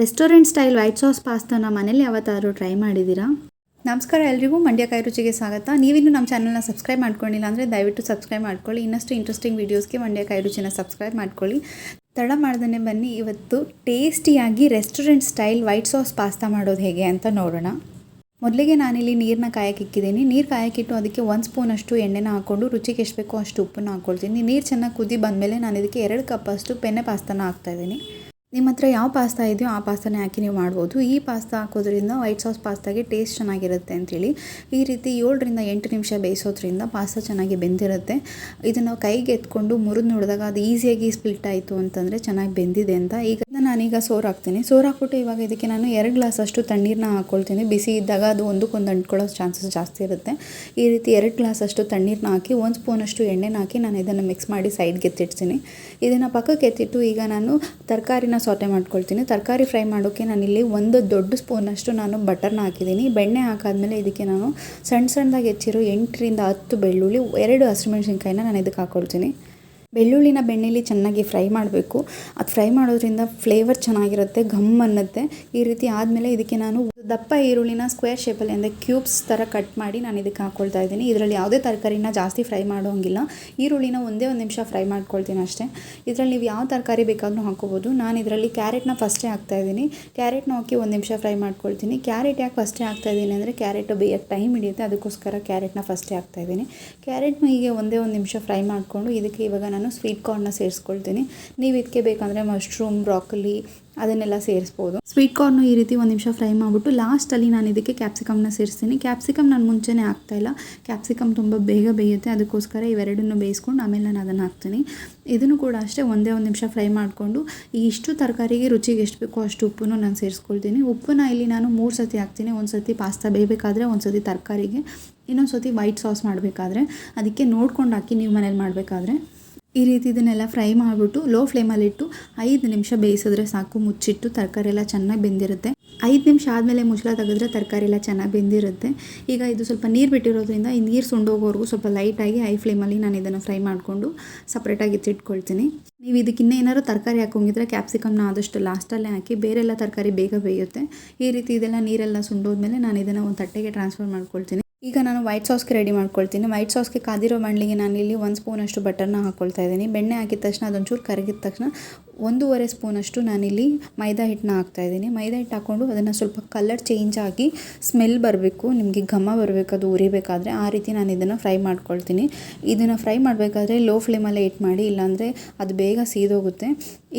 Restaurant style white sauce ಪಾಸ್ತಾನ ಮನೇಲಿ ಯಾವತ್ತಾದರೂ ಟ್ರೈ ಮಾಡಿದ್ದೀರಾ? ನಮಸ್ಕಾರ, ಎಲ್ರಿಗೂ ಮಂಡ್ಯ ಕೈ ರುಚಿಗೆ ಸ್ವಾಗತ. ನೀವಿನ್ನೂ ನಮ್ಮ ಚಾನಲ್ನ ಸಬ್ಸ್ಕ್ರೈಬ್ ಮಾಡ್ಕೊಂಡಿಲ್ಲ ಅಂದರೆ ದಯವಿಟ್ಟು ಸಬ್ಸ್ಕ್ರೈಬ್ ಮಾಡ್ಕೊಳ್ಳಿ. ಇನ್ನಷ್ಟು ಇಂಟ್ರೆಸ್ಟಿಂಗ್ ವೀಡಿಯೋಸ್ಗೆ ಮಂಡ್ಯ ಕೈ ರುಚಿನ ಸಬ್ಸ್ಕ್ರೈಬ್ ಮಾಡ್ಕೊಳ್ಳಿ. ತಡ ಮಾಡ್ದೇ ಬನ್ನಿ, ಇವತ್ತು ಟೇಸ್ಟಿಯಾಗಿ restaurant style white sauce pasta ಮಾಡೋದು ಹೇಗೆ ಅಂತ ನೋಡೋಣ. ಮೊದಲಿಗೆ ನಾನಿಲ್ಲಿ ನೀರನ್ನ ಕಾಯಕ್ಕಿಕ್ಕಿದ್ದೀನಿ ನೀರು ಕಾಯಕ್ಕಿಟ್ಟು ಅದಕ್ಕೆ ಒಂದು ಸ್ಪೂನಷ್ಟು ಎಣ್ಣೆನ ಹಾಕ್ಕೊಂಡು ರುಚಿಗೆ ಎಷ್ಟು ಬೇಕೋ ಅಷ್ಟು ಉಪ್ಪನ್ನು ಹಾಕ್ಕೊಳ್ತೀನಿ ನೀರು ಚೆನ್ನಾಗಿ ಕುದಿ ಬಂದಮೇಲೆ ನಾನು ಇದಕ್ಕೆ ಎರಡು ಕಪ್ಪಷ್ಟು ಪೆನ್ನೆ ಪಾಸ್ತಾನ ಹಾಕ್ತಾಯಿದ್ದೀನಿ ನಿಮ್ಮ ಹತ್ರ ಯಾವ ಪಾಸ್ತಾ ಇದೆಯೋ ಆ ಪಾಸ್ತಾನೇ ಹಾಕಿ ನೀವು ಮಾಡ್ಬೋದು. ಈ ಪಾಸ್ತಾ ಹಾಕೋದ್ರಿಂದ ವೈಟ್ ಸಾಸ್ ಪಾಸ್ತಾಗೆ ಟೇಸ್ಟ್ ಚೆನ್ನಾಗಿರುತ್ತೆ ಅಂಥೇಳಿ ಈ ರೀತಿ ಏಳರಿಂದ ಎಂಟು ನಿಮಿಷ ಬೇಯಿಸೋದ್ರಿಂದ ಪಾಸ್ತಾ ಚೆನ್ನಾಗಿ ಬೆಂದಿರುತ್ತೆ. ಇದನ್ನು ಕೈಗೆ ಎತ್ಕೊಂಡು ಮುರಿದು ನೋಡಿದಾಗ ಅದು ಈಸಿಯಾಗಿ ಸ್ಪ್ಲಿಟ್ ಆಯಿತು ಅಂತಂದರೆ ಚೆನ್ನಾಗಿ ಬೆಂದಿದೆ ಅಂತ ಈಗ ನಾನೀಗ ಸೋರು ಹಾಕ್ತೀನಿ ಸೋರು ಹಾಕ್ಬಿಟ್ಟು ಇವಾಗ ಇದಕ್ಕೆ ನಾನು ಎರಡು ಗ್ಲಾಸ್ ಅಷ್ಟು ತಣ್ಣೀರನ್ನ ಹಾಕ್ಕೊಳ್ತೀನಿ ಬಿಸಿ ಇದ್ದಾಗ ಅದು ಒಂದಕ್ಕೊಂದು ಅಂಟ್ಕೊಳ್ಳೋ ಚಾನ್ಸಸ್ ಜಾಸ್ತಿ ಇರುತ್ತೆ. ಈ ರೀತಿ ಎರಡು ಗ್ಲಾಸ್ ಅಷ್ಟು ತಣ್ಣೀರನ್ನ ಹಾಕಿ, ಒಂದು ಸ್ಪೂನಷ್ಟು ಎಣ್ಣೆನ ಹಾಕಿ ನಾನು ಇದನ್ನು ಮಿಕ್ಸ್ ಮಾಡಿ ಸೈಡ್ಗೆ ಎತ್ತಿಡ್ತೀನಿ. ಇದನ್ನು ಪಕ್ಕಕ್ಕೆ ಎತ್ತಿಟ್ಟು ಈಗ ನಾನು ತರಕಾರಿನ ಸೌತೆ ಮಾಡ್ಕೊಳ್ತೀನಿ. ತರಕಾರಿ ಫ್ರೈ ಮಾಡೋಕ್ಕೆ ಇಲ್ಲಿ ಒಂದು ದೊಡ್ಡ ಸ್ಪೂನಷ್ಟು ನಾನು ಬಟರ್ನ ಹಾಕಿದ್ದೀನಿ. ಬೆಣ್ಣೆ ಹಾಕಾದ್ಮೇಲೆ ಇದಕ್ಕೆ ನಾನು ಸಣ್ಣ ಸಣ್ಣದಾಗಿ ಹೆಚ್ಚಿರೋ ಎಂಟರಿಂದ ಹತ್ತು ಬೆಳ್ಳುಳ್ಳಿ, ಎರಡು ಹಸಿಮೆಣ್ಸಿನ್ಕಾಯಿನ ನಾನು ಇದಕ್ಕೆ ಹಾಕ್ಕೊಳ್ತೀನಿ ಬೆಳ್ಳುಳ್ಳಿನ ಬೆಣ್ಣೆಲಿ ಚೆನ್ನಾಗಿ ಫ್ರೈ ಮಾಡಬೇಕು. ಅದು ಫ್ರೈ ಮಾಡೋದ್ರಿಂದ ಫ್ಲೇವರ್ ಚೆನ್ನಾಗಿರುತ್ತೆ, ಘಮ್ ಅನ್ನುತ್ತೆ. ಈ ರೀತಿ ಆದಮೇಲೆ ಇದಕ್ಕೆ ನಾನು ದಪ್ಪ ಈರುಳ್ಳಿನ ಸ್ಕ್ವೇರ್ ಶೇಪಲ್ಲಿ ಅಂದರೆ ಕ್ಯೂಬ್ಸ್ ಥರ ಕಟ್ ಮಾಡಿ ನಾನು ಇದಕ್ಕೆ ಹಾಕ್ಕೊಳ್ತಾ ಇದ್ದೀನಿ. ಇದರಲ್ಲಿ ಯಾವುದೇ ತರಕಾರಿನ ಜಾಸ್ತಿ ಫ್ರೈ ಮಾಡೋಂಗಿಲ್ಲ. ಈರುಳ್ಳಿನ ಒಂದೇ ಒಂದು ನಿಮಿಷ ಫ್ರೈ ಮಾಡ್ಕೊಳ್ತೀನಿ ಅಷ್ಟೇ. ಇದರಲ್ಲಿ ನೀವು ಯಾವ ತರಕಾರಿ ಬೇಕಾದರೂ ಹಾಕ್ಕೋಬೋದು. ನಾನು ಇದರಲ್ಲಿ ಕ್ಯಾರೆಟ್ನ ಫಸ್ಟೇ ಹಾಕ್ತಾ ಇದ್ದೀನಿ. ಕ್ಯಾರೆಟ್ನ ಹಾಕಿ ಒಂದು ನಿಮಿಷ ಫ್ರೈ ಮಾಡ್ಕೊಳ್ತೀನಿ. ಕ್ಯಾರೆಟ್ ಯಾಕೆ ಫಸ್ಟೇ ಹಾಕ್ತಾ ಇದ್ದೀನಿ ಅಂದರೆ ಕ್ಯಾರೆಟ್ ಬೇಯಕ್ಕೆ ಟೈಮ್ ಹಿಡಿಯುತ್ತೆ. ಅದಕ್ಕೋಸ್ಕರ ಕ್ಯಾರೆಟ್ನ ಫಸ್ಟೇ ಹಾಕ್ತಾ ಇದ್ದೀನಿ. ಕ್ಯಾರೆಟ್ನ ಹೀಗೆ ಒಂದೇ ಒಂದು ನಿಮಿಷ ಫ್ರೈ ಮಾಡಿಕೊಂಡು ಇದಕ್ಕೆ ಇವಾಗ ನಾನು ಸ್ವೀಟ್ ಕಾರ್ನ್ನ ಸೇರಿಸ್ಕೊಳ್ತೀನಿ. ನೀವು ಇದಕ್ಕೆ ಬೇಕಂದರೆ ಮಶ್ರೂಮ್ ಬ್ರಾಕಲಿ ಅದನ್ನೆಲ್ಲ ಸೇರಿಸ್ಬೋದು. ಸ್ವೀಟ್ ಕಾರ್ನು ಈ ರೀತಿ ಒಂದು ನಿಮಿಷ ಫ್ರೈ ಮಾಡಿಬಿಟ್ಟು ಲಾಸ್ಟಲ್ಲಿ ನಾನು ಇದಕ್ಕೆ ಕ್ಯಾಪ್ಸಿಕಮ್ನ ಸೇರಿಸ್ತೀನಿ. ಕ್ಯಾಪ್ಸಿಕಮ್ ನಾನು ಮುಂಚೆನೇ ಹಾಕ್ತಾಯಿಲ್ಲ ಕ್ಯಾಪ್ಸಿಕಮ್ ತುಂಬ ಬೇಗ ಬೇಯುತ್ತೆ. ಅದಕ್ಕೋಸ್ಕರ ಇವೆರಡನ್ನು ಬೇಯಿಸ್ಕೊಂಡು ಆಮೇಲೆ ನಾನು ಅದನ್ನು ಹಾಕ್ತೀನಿ. ಇದನ್ನು ಕೂಡ ಅಷ್ಟೇ ಒಂದೇ ಒಂದು ನಿಮಿಷ ಫ್ರೈ ಮಾಡಿಕೊಂಡು ಈ ಇಷ್ಟು ತರಕಾರಿಗೆ ರುಚಿಗೆ ಎಷ್ಟು ಬೇಕೋ ಅಷ್ಟು ಉಪ್ಪನ್ನು ನಾನು ಸೇರಿಸ್ಕೊಳ್ತೀನಿ. ಉಪ್ಪನ್ನ ಇಲ್ಲಿ ನಾನು ಮೂರು ಸತಿ ಹಾಕ್ತೀನಿ. ಒಂದು ಸತಿ ಪಾಸ್ತಾ ಬೇಯಬೇಕಾದ್ರೆ ಒಂದು ಸತಿ ತರಕಾರಿಗೆ. ಇನ್ನೊಂದು ಸತಿ ವೈಟ್ ಸಾಸ್ ಮಾಡಬೇಕಾದ್ರೆ. ಅದಕ್ಕೆ ನೋಡ್ಕೊಂಡು ಹಾಕಿ ನೀವು ಮನೇಲಿ ಮಾಡಬೇಕಾದ್ರೆ. ಈ ರೀತಿ ಇದನ್ನೆಲ್ಲ ಫ್ರೈ ಮಾಡಿಬಿಟ್ಟು ಲೋ ಫ್ಲೇಮಲ್ಲಿಟ್ಟು ಐದು ನಿಮಿಷ ಬೇಯಿಸಿದ್ರೆ ಸಾಕು, ಮುಚ್ಚಿಟ್ಟು ತರಕಾರಿ ಎಲ್ಲ ಚೆನ್ನಾಗಿ ಬೆಂದಿರುತ್ತೆ. ಐದು ನಿಮಿಷ ಆದಮೇಲೆ ಮುಚ್ಚಳ ತೆಗೆದ್ರೆ ತರಕಾರಿ ಎಲ್ಲ ಚೆನ್ನಾಗಿ ಬೆಂದಿರುತ್ತೆ. ಈಗ ಇದು ಸ್ವಲ್ಪ ನೀರು ಬಿಟ್ಟಿರೋದ್ರಿಂದ ಈ ನೀರು ಸುಂಡೋಗೋವರೆಗೂ ಸ್ವಲ್ಪ ಲೈಟಾಗಿ ಹೈ ಫ್ಲೇಮಲ್ಲಿ ನಾನು ಇದನ್ನು ಫ್ರೈ ಮಾಡಿಕೊಂಡು ಸಪ್ರೇಟಾಗಿ ಎತ್ತಿಟ್ಕೊಳ್ತೀನಿ ನೀವು ಇದಕ್ಕಿನ್ನ ಏನಾದ್ರು ತರಕಾರಿ ಹಾಕೋಂಗಿದ್ರೆ ಕ್ಯಾಪ್ಸಿಕಮ್ನ ಆದಷ್ಟು ಲಾಸ್ಟಲ್ಲೇ ಹಾಕಿ ಬೇರೆಲ್ಲ ತರಕಾರಿ ಬೇಗ ಬೇಯುತ್ತೆ. ಈ ರೀತಿ ಇದೆಲ್ಲ ನೀರೆಲ್ಲ ಸುಂಡೋದ್ಮೇಲೆ ನಾನು ಇದನ್ನು ಒಂದು ತಟ್ಟೆಗೆ ಟ್ರಾನ್ಸ್ಫರ್ ಮಾಡ್ಕೊಳ್ತೀನಿ. ಈಗ ನಾನು ವೈಟ್ ಸಾಸ್ಗೆ ರೆಡಿ ಮಾಡ್ಕೊಳ್ತೀನಿ. ವೈಟ್ ಸಾಸ್ಗೆ ಕಾದಿರೋ ಬಾಣಲಿಗೆ ನಾನು ಇಲ್ಲಿ ಒಂದು ಸ್ಪೂನಷ್ಟು ಬಟರ್ನ ಹಾಕ್ಕೊಳ್ತಾ ಇದ್ದೀನಿ. ಬೆಣ್ಣೆ ಹಾಕಿದ ತಕ್ಷಣ ಅದೊಂಚೂರು ಕರಗಿದ ತಕ್ಷಣ ಒಂದೂವರೆ ಸ್ಪೂನಷ್ಟು ನಾನಿಲ್ಲಿ ಮೈದಾ ಹಿಟ್ಟನ್ನ ಹಾಕ್ತಾಯಿದ್ದೀನಿ. ಮೈದಾ ಹಿಟ್ಟು ಹಾಕ್ಕೊಂಡು ಅದನ್ನು ಸ್ವಲ್ಪ ಕಲರ್ ಚೇಂಜ್ ಆಗಿ ಸ್ಮೆಲ್ ಬರಬೇಕು, ನಿಮಗೆ ಘಮ ಬರಬೇಕು, ಅದು ಉರಿಬೇಕಾದ್ರೆ ಆ ರೀತಿ ನಾನು ಇದನ್ನು ಫ್ರೈ ಮಾಡ್ಕೊಳ್ತೀನಿ. ಇದನ್ನು ಫ್ರೈ ಮಾಡಬೇಕಾದ್ರೆ ಲೋ ಫ್ಲೇಮಲ್ಲೇ ಇಟ್ಟು ಮಾಡಿ, ಇಲ್ಲಾಂದರೆ ಅದು ಬೇಗ ಸೀದೋಗುತ್ತೆ.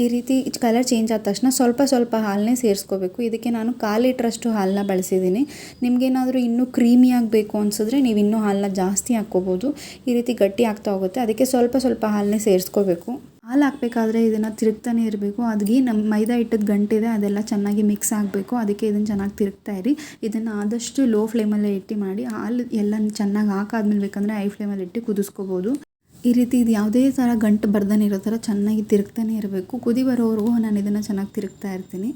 ಈ ರೀತಿ ಕಲರ್ ಚೇಂಜ್ ಆದ ತಕ್ಷಣ ಸ್ವಲ್ಪ ಸ್ವಲ್ಪ ಹಾಲನ್ನೇ ಸೇರಿಸ್ಕೋಬೇಕು. ಇದಕ್ಕೆ ನಾನು ಕಾಲು ಲೀಟ್ರಷ್ಟು ಹಾಲನ್ನ ಬಳಸಿದ್ದೀನಿ. ನಿಮಗೇನಾದರೂ ಇನ್ನೂ ಕ್ರೀಮಿಯಾಗಿ ಬೇಕು ಅನಿಸಿದ್ರೆ ನೀವು ಇನ್ನೂ ಹಾಲನ್ನ ಜಾಸ್ತಿ ಹಾಕ್ಕೋಬೋದು. ಈ ರೀತಿ ಗಟ್ಟಿ ಆಗ್ತಾ ಹೋಗುತ್ತೆ. ಅದಕ್ಕೆ ಸ್ವಲ್ಪ ಸ್ವಲ್ಪ ಹಾಲನ್ನೇ ಸೇರಿಸ್ಕೋಬೇಕು. ಹಾಲು ಹಾಕಬೇಕಾದ್ರೆ ಇದನ್ನು ತಿರುಗ್ತಾನೆ ಇರಬೇಕು. ಅದಕ್ಕೆ ನಮ್ಮ ಮೈದಾ ಹಿಟ್ಟದ ಗಂಟಿದೆ, ಅದೆಲ್ಲ ಚೆನ್ನಾಗಿ ಮಿಕ್ಸ್ ಆಗಬೇಕು. ಅದಕ್ಕೆ ಇದನ್ನು ಚೆನ್ನಾಗಿ ತಿರುಗ್ತಾ ಇರಿ. ಇದನ್ನು ಆದಷ್ಟು ಲೋ ಫ್ಲೇಮಲ್ಲೇ ಇಟ್ಟು ಮಾಡಿ ಹಾಲು ಎಲ್ಲ ಚೆನ್ನಾಗಿ ಹಾಕಾದ್ಮೇಲೆ ಬೇಕಂದರೆ ಹೈ ಫ್ಲೇಮಲ್ಲಿ ಇಟ್ಟು ಕುದಿಸ್ಕೋಬೋದು. ಈ ರೀತಿ ಇದು ಯಾವುದೇ ಥರ ಗಂಟು ಬರ್ದನೇ ಇರೋ ಥರ ಚೆನ್ನಾಗಿ ತಿರುಗ್ತಾನೆ ಇರಬೇಕು. ಕುದಿ ಬರೋವರೆಗೂ ನಾನು ಇದನ್ನು ಚೆನ್ನಾಗಿ ತಿರುಗ್ತಾ ಇರ್ತೀನಿ.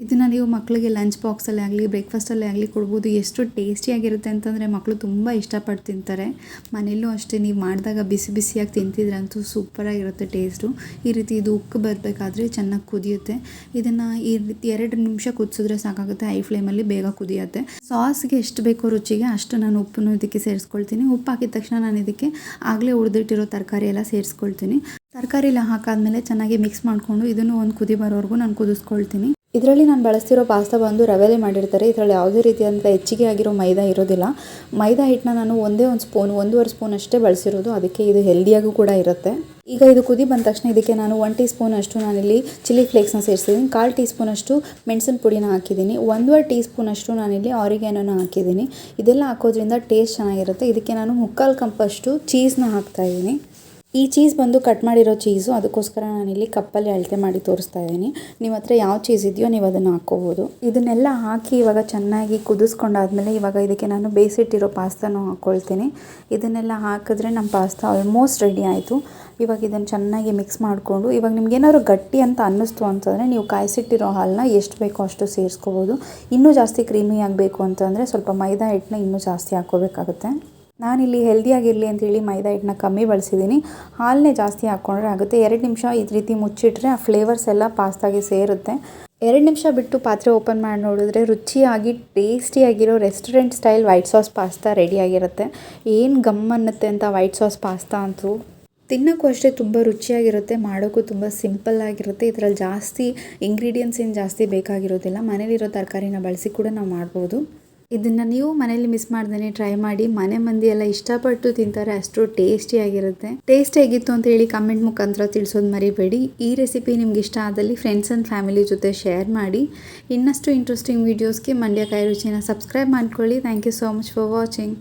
ಇದನ್ನು ನೀವು ಮಕ್ಕಳಿಗೆ ಲಂಚ್ ಬಾಕ್ಸಲ್ಲೇ ಆಗಲಿ ಬ್ರೇಕ್ಫಾಸ್ಟಲ್ಲೇ ಆಗಲಿ ಕೊಡ್ಬೋದು. ಎಷ್ಟು ಟೇಸ್ಟಿಯಾಗಿರುತ್ತೆ ಅಂತಂದರೆ ಮಕ್ಕಳು ತುಂಬ ಇಷ್ಟಪಟ್ಟು ತಿಂತಾರೆ. ಮನೆಯಲ್ಲೂ ಅಷ್ಟೇ, ನೀವು ಮಾಡಿದಾಗ ಬಿಸಿ ಬಿಸಿಯಾಗಿ ತಿಂತಿದ್ರಂತೂ ಸೂಪರಾಗಿರುತ್ತೆ ಟೇಸ್ಟು ಈ ರೀತಿ ಇದು ಉಕ್ಕು ಬರಬೇಕಾದ್ರೆ ಚೆನ್ನಾಗಿ ಕುದಿಯುತ್ತೆ. ಇದನ್ನು ಈ ರೀತಿ ಎರಡು ನಿಮಿಷ ಕುದಿಸಿದ್ರೆ ಸಾಕಾಗುತ್ತೆ. ಹೈ ಫ್ಲೇಮಲ್ಲಿ ಬೇಗ ಕುದಿಯುತ್ತೆ. ಸಾಸ್ಗೆ ಎಷ್ಟು ಬೇಕೋ ರುಚಿಗೆ ಅಷ್ಟು ನಾನು ಉಪ್ಪನ್ನು ಇದಕ್ಕೆ ಸೇರಿಸ್ಕೊಳ್ತೀನಿ. ಉಪ್ಪು ಹಾಕಿದ ತಕ್ಷಣ ನಾನು ಇದಕ್ಕೆ ಆಗಲೇ ಉಳಿದಿಟ್ಟಿರೋ ತರಕಾರಿ ಎಲ್ಲ ಸೇರಿಸ್ಕೊಳ್ತೀನಿ. ತರಕಾರಿ ಎಲ್ಲ ಹಾಕಾದ್ಮೇಲೆ ಚೆನ್ನಾಗಿ ಮಿಕ್ಸ್ ಮಾಡಿಕೊಂಡು ಇದನ್ನು ಒಂದು ಕುದಿ ಬರೋವರೆಗೂ ನಾನು ಕುದಿಸ್ಕೊಳ್ತೀನಿ. ಇದರಲ್ಲಿ ನಾನು ಬಳಸ್ತಿರೋ ಪಾಸ್ತಾ ಬಂದು ರವೆಲೆ ಮಾಡಿರ್ತಾರೆ. ಇದರಲ್ಲಿ ಯಾವುದೇ ರೀತಿಯಾದಂಥ ಹೆಚ್ಚಿಗೆ ಆಗಿರೋ ಮೈದಾ ಇರೋದಿಲ್ಲ. ಮೈದಾ ಹಿಟ್ಟನ್ನ ನಾನು ಒಂದೇ ಒಂದು ಸ್ಪೂನ್ ಒಂದೂವರೆ ಸ್ಪೂನ್ ಅಷ್ಟೇ ಬಳಸಿರೋದು. ಅದಕ್ಕೆ ಇದು ಹೆಲ್ದಿಯಾಗೂ ಕೂಡ ಇರುತ್ತೆ. ಈಗ ಇದು ಕುದಿ ಬಂದ ತಕ್ಷಣ ಇದಕ್ಕೆ ನಾನು ಒನ್ ಟೀ ಸ್ಪೂನ್ ಅಷ್ಟು ನಾನಿಲ್ಲಿ ಚಿಲ್ಲಿ ಫ್ಲೇಕ್ಸ್ನ ಸೇರಿಸಿದ್ದೀನಿ ಕಾಲು ಟೀ ಸ್ಪೂನ್ ಅಷ್ಟು ಮೆಣಸಿನ ಪುಡಿನ ಹಾಕಿದ್ದೀನಿ ಒಂದೂವರೆ ಟೀ ಸ್ಪೂನ್ ಅಷ್ಟು ನಾನಿಲ್ಲಿ ಆರಿಗ್ಯಾನೋನ ಹಾಕಿದ್ದೀನಿ ಇದೆಲ್ಲ ಹಾಕೋದ್ರಿಂದ ಟೇಸ್ಟ್ ಚೆನ್ನಾಗಿರುತ್ತೆ. ಇದಕ್ಕೆ ನಾನು ಮುಕ್ಕಾಲು ಕಂಪಷ್ಟು ಚೀಸ್ನ ಹಾಕ್ತಾಯಿದ್ದೀನಿ ಈ ಚೀಸ್ ಬಂದು ಕಟ್ ಮಾಡಿರೋ ಚೀಸು ಅದಕ್ಕೋಸ್ಕರ ನಾನಿಲ್ಲಿ ಕಪ್ಪಲ್ಲಿ ಅಳತೆ ಮಾಡಿ ತೋರಿಸ್ತಾ ಇದ್ದೀನಿ. ನಿಮ್ಮ ಹತ್ರ ಯಾವ ಚೀಸ್ ಇದೆಯೋ ನೀವು ಅದನ್ನು ಹಾಕ್ಕೋಬೋದು ಇದನ್ನೆಲ್ಲ ಹಾಕಿ ಇವಾಗ ಚೆನ್ನಾಗಿ ಕುದಿಸ್ಕೊಂಡಾದ್ಮೇಲೆ ಇವಾಗ ಇದಕ್ಕೆ ನಾನು ಬೇಯಿಸಿಟ್ಟಿರೋ ಪಾಸ್ತಾನು ಹಾಕ್ಕೊಳ್ತೀನಿ ಇದನ್ನೆಲ್ಲ ಹಾಕಿದ್ರೆ ನಮ್ಮ ಪಾಸ್ತಾ ಆಲ್ಮೋಸ್ಟ್ ರೆಡಿ ಆಯಿತು. ಇವಾಗ ಇದನ್ನು ಚೆನ್ನಾಗಿ ಮಿಕ್ಸ್ ಮಾಡಿಕೊಂಡು, ಇವಾಗ ನಿಮ್ಗೆ ಏನಾದ್ರು ಗಟ್ಟಿ ಅಂತ ಅನ್ನಿಸ್ತು ಅಂತಂದರೆ ನೀವು ಕಾಯಿಸಿಟ್ಟಿರೋ ಹಾಲನ್ನ ಎಷ್ಟು ಬೇಕೋ ಅಷ್ಟು ಸೇರಿಸ್ಕೋಬೋದು. ಇನ್ನೂ ಜಾಸ್ತಿ ಕ್ರೀಮಿ ಆಗಬೇಕು ಅಂತಂದರೆ ಸ್ವಲ್ಪ ಮೈದಾ ಹಿಟ್ಟನ್ನ ಇನ್ನೂ ಜಾಸ್ತಿ ಹಾಕ್ಕೋಬೇಕಾಗುತ್ತೆ. ನಾನಿಲ್ಲಿ ಹೆಲ್ದಿಯಾಗಿರಲಿ ಅಂತೇಳಿ ಮೈದಾ ಹಿಟ್ಟನ್ನ ಕಮ್ಮಿ ಬಳಸಿದ್ದೀನಿ ಹಾಲನ್ನೇ ಜಾಸ್ತಿ ಹಾಕ್ಕೊಂಡ್ರೆ ಆಗುತ್ತೆ. ಎರಡು ನಿಮಿಷ ಈ ರೀತಿ ಮುಚ್ಚಿಟ್ರೆ ಆ ಫ್ಲೇವರ್ಸ್ ಎಲ್ಲ ಪಾಸ್ತಾಗೆ ಸೇರುತ್ತೆ. ಎರಡು ನಿಮಿಷ ಬಿಟ್ಟು ಪಾತ್ರೆ ಓಪನ್ ಮಾಡಿ ನೋಡಿದ್ರೆ ರುಚಿಯಾಗಿ ಟೇಸ್ಟಿಯಾಗಿರೋ restaurant style white sauce pasta ರೆಡಿಯಾಗಿರುತ್ತೆ ಏನು ಗಮ್ ಅನ್ನತ್ತೆ ಅಂತ ವೈಟ್ ಸಾಸ್ ಪಾಸ್ತಾ ಅಂತೂ. ತಿನ್ನೋಕ್ಕೂ ಅಷ್ಟೇ ತುಂಬ ರುಚಿಯಾಗಿರುತ್ತೆ, ಮಾಡೋಕ್ಕೂ ತುಂಬ ಸಿಂಪಲ್ ಆಗಿರುತ್ತೆ. ಇದರಲ್ಲಿ ಜಾಸ್ತಿ ಇಂಗ್ರೀಡಿಯೆಂಟ್ಸ್ ಏನು ಜಾಸ್ತಿ ಬೇಕಾಗಿರೋದಿಲ್ಲ. ಮನೇಲಿರೋ ತರಕಾರಿನ ಬಳಸಿ ಕೂಡ ನಾವು ಮಾಡ್ಬೋದು. ಇದನ್ನು ನೀವು ಮನೇಲಿ ಮಿಸ್ ಮಾಡ್ದೇ ಟ್ರೈ ಮಾಡಿ, ಮನೆ ಮಂದಿ ಎಲ್ಲ ಇಷ್ಟಪಟ್ಟು ತಿಂತಾರೆ, ಅಷ್ಟು ಟೇಸ್ಟಿಯಾಗಿರುತ್ತೆ ಟೇಸ್ಟ್ ಹೇಗಿತ್ತು ಅಂತ ಹೇಳಿ ಕಮೆಂಟ್ ಮುಖಾಂತರ ತಿಳಿಸೋದು ಮರಿಬೇಡಿ. ಈ ರೆಸಿಪಿ ನಿಮ್ಗೆ ಇಷ್ಟ ಆದಲ್ಲಿ ಫ್ರೆಂಡ್ಸ್ ಆ್ಯಂಡ್ ಫ್ಯಾಮಿಲಿ ಜೊತೆ ಶೇರ್ ಮಾಡಿ. ಇನ್ನಷ್ಟು ಇಂಟ್ರೆಸ್ಟಿಂಗ್ ವೀಡಿಯೋಸ್ಗೆ ಮಂಡ್ಯ ಕೈರುಚಿನ ಸಬ್ಸ್ಕ್ರೈಬ್ ಮಾಡ್ಕೊಳ್ಳಿ. Thank you so much for watching